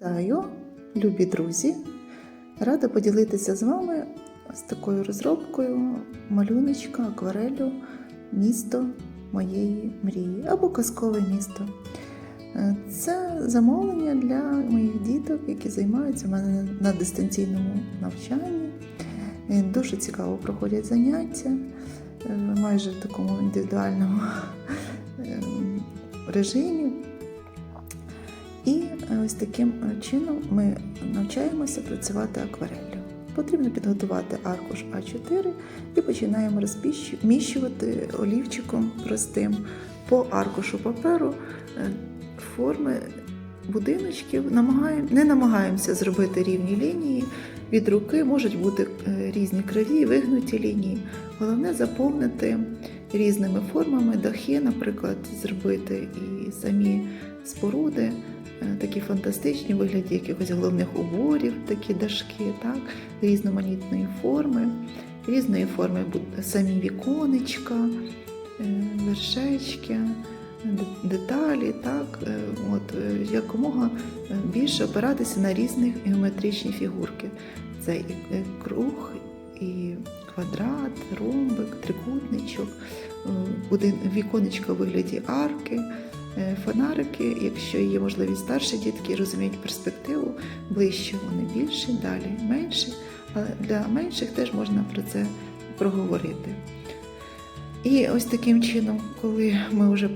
Вітаю, любі друзі! Рада поділитися з вами з такою розробкою малюночка, акварелю місто моєї мрії або казкове місто. Е, Це замовлення для моїх діток, які займаються в мене на дистанційному навчанні. Е, Дуже цікаво проходять заняття е, майже в такому індивідуальному режимі. І е, ось таким е, чином ми навчаємося працювати аквареллю. Потрібно підготувати аркуш А4 і починаємо розміщувати олівчиком простим по аркушу паперу е, форми будиночків. Намагаємо, не намагаємося зробити рівні лінії. Від руки можуть бути різні криві, вигнуті лінії. Головне заповнити різними формами дахи, наприклад, зробити і самі споруди такі фантастичні, вигляді якихось головних уборів, такі дашки, так, різноманітної форми, різної форми самі віконечка, е, вершечки, деталі, так, е, от, е, якомога е, більше опиратися на різні геометричні фігурки. Це і е, круг, і квадрат, ромбик, трикутничок, е, віконечко у вигляді арки. Е, Фонарики, якщо є можливість старші дітки, розуміють перспективу, ближче вони більші, далі менші. Але для менших теж можна про це проговорити. І ось таким чином, коли ми вже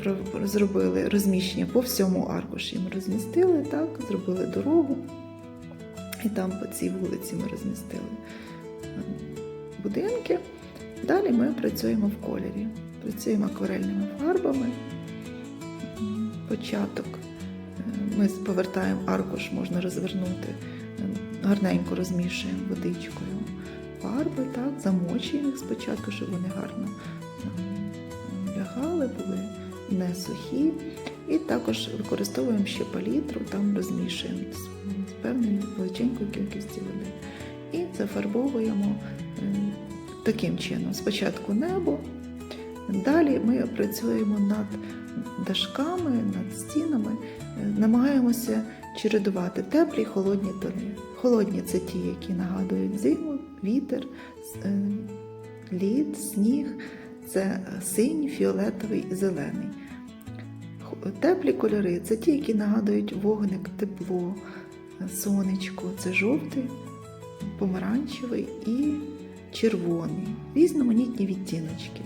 зробили розміщення по всьому аркуші, ми розмістили, так, зробили дорогу, і там по цій вулиці ми розмістили е, будинки. Далі ми працюємо в кольорі, працюємо акварельними фарбами початок. Е, Ми повертаємо аркуш, можна розвернути, е, гарненько розмішуємо водичкою фарби, так, замочуємо їх спочатку, щоб вони гарно е, лягали, були не сухі. І також використовуємо ще палітру, там розмішуємо з певною величенькою кількістю води. І зафарбовуємо таким чином. Спочатку небо, далі ми працюємо над дашками, над стінами, е, намагаємося чередувати теплі й холодні тони. Холодні це ті, які нагадують зиму, вітер, е, лід, сніг, це синій, фіолетовий і зелений. Теплі кольори це ті, які нагадують вогник, тепло, е, сонечко, це жовтий, помаранчевий і червоний, різноманітні відтіночки.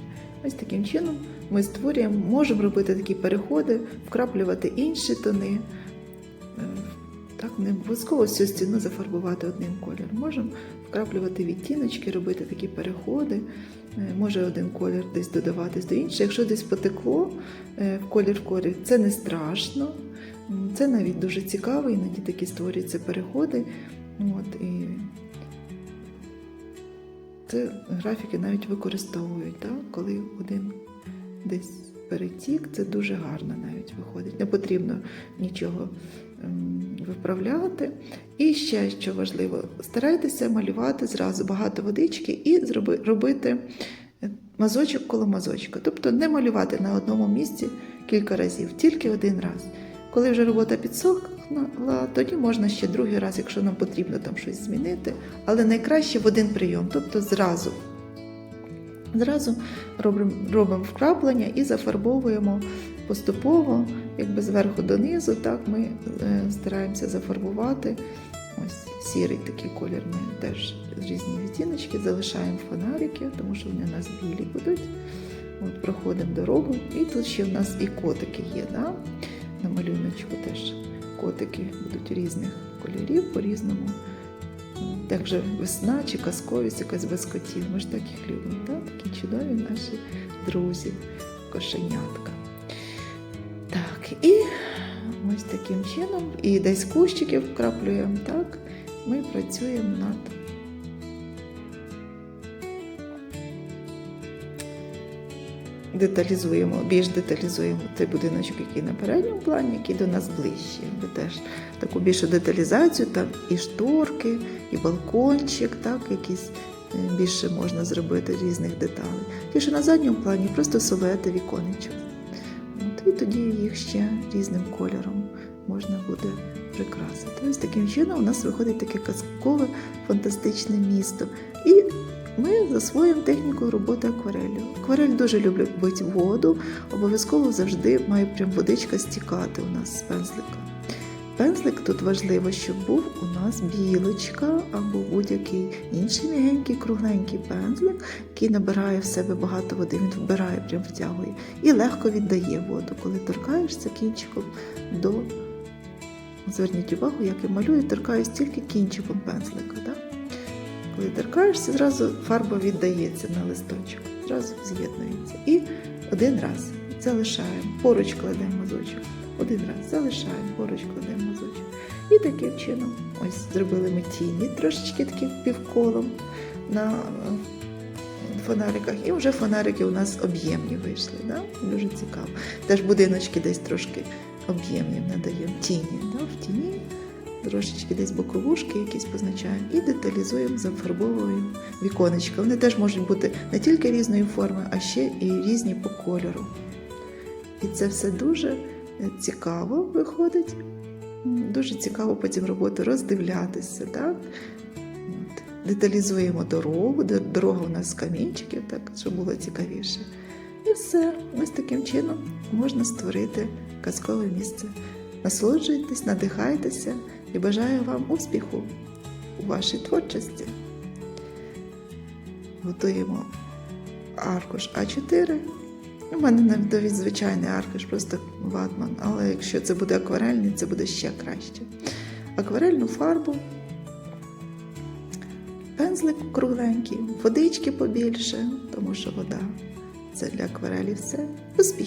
Ось таким чином ми створюємо, можемо робити такі переходи, вкраплювати інші тони. Е, Так, не обов'язково всю стіну зафарбувати одним кольором. Можемо вкраплювати відтіночки, робити такі переходи. Е, Може один колір десь додаватись до іншого. Якщо десь потекло е, в колір в колір, це не страшно. Це навіть дуже цікаво, іноді такі створюються переходи. От, і це графіки навіть використовують, так? коли один десь перетік, це дуже гарно навіть виходить. Не потрібно нічого ем, виправляти. І ще що важливо, старайтеся малювати зразу багато водички і робити е, мазочок коло мазочка. Тобто не малювати на одному місці кілька разів, тільки один раз. Коли вже робота підсохла, тоді можна ще другий раз, якщо нам потрібно там щось змінити. Але найкраще в один прийом, тобто зразу. Зразу робимо, робимо вкраплення і зафарбовуємо поступово, якби зверху донизу. Так ми е, стараємося зафарбувати. Ось сірий такий колір ми теж різні відтіночки, залишаємо фонарики, тому що вони у нас білі будуть. От, проходимо дорогу, і тут ще в нас і котики є. Да? На малюночку теж котики будуть різних кольорів по-різному. Так же весна чи казковість якась без котів. Ми ж так їх любимо, так? такі чудові наші друзі, кошенятка. Так, і ось таким чином, і десь кущиків вкраплюємо, так, ми працюємо над деталізуємо, більш деталізуємо той будиночок, який на передньому плані, який до нас ближче. Ми теж таку більшу деталізацію, там і шторки, і балкончик, так, якісь е, більше можна зробити різних деталей. Ті, що на задньому плані просто силуети віконечок. От, і тоді їх ще різним кольором можна буде прикраси. То ось таким чином у нас виходить таке казкове фантастичне місто. І ми засвоїмо техніку роботи акварелью. Акварель дуже любить воду, обов'язково завжди має прям водичка стікати у нас з пензлика. Пензлик тут важливо, щоб був у нас білочка або будь-який інший м'ягенький кругленький пензлик, який набирає в себе багато води, він вбирає, прям втягує і легко віддає воду, коли торкаєшся кінчиком до. Зверніть увагу, як я малюю, торкаюсь тільки кінчиком пензлика. Да? Коли торкаєшся, зразу фарба віддається на листочок, зразу з'єднується. І один раз залишаємо, поруч кладемо мазочок. Один раз залишаємо, поруч кладемо мазочок. І таким чином ось зробили ми тіні трошечки такі півколом на е, фонариках. І вже фонарики у нас об'ємні вийшли. Да? Дуже цікаво. Теж будиночки десь трошки об'ємні надаємо тіні. Да? В тіні трошечки десь боковушки якісь позначаємо і деталізуємо, зафарбовуємо віконечка. Вони теж можуть бути не тільки різної форми, а ще і різні по кольору. І це все дуже е, цікаво виходить. Дуже цікаво потім роботу роздивлятися. Так? Деталізуємо дорогу, дорога у нас з камінчиків, так, щоб було цікавіше. І все. Ось таким чином можна створити казкове місце. Насолоджуйтесь, надихайтеся і бажаю вам успіху у вашій творчості. Готуємо аркуш А4. У мене навіть звичайний аркуш, просто ватман, але якщо це буде акварельний, це буде ще краще. Акварельну фарбу, пензлик кругленький, водички побільше, тому що вода це для акварелі все. Успіхів!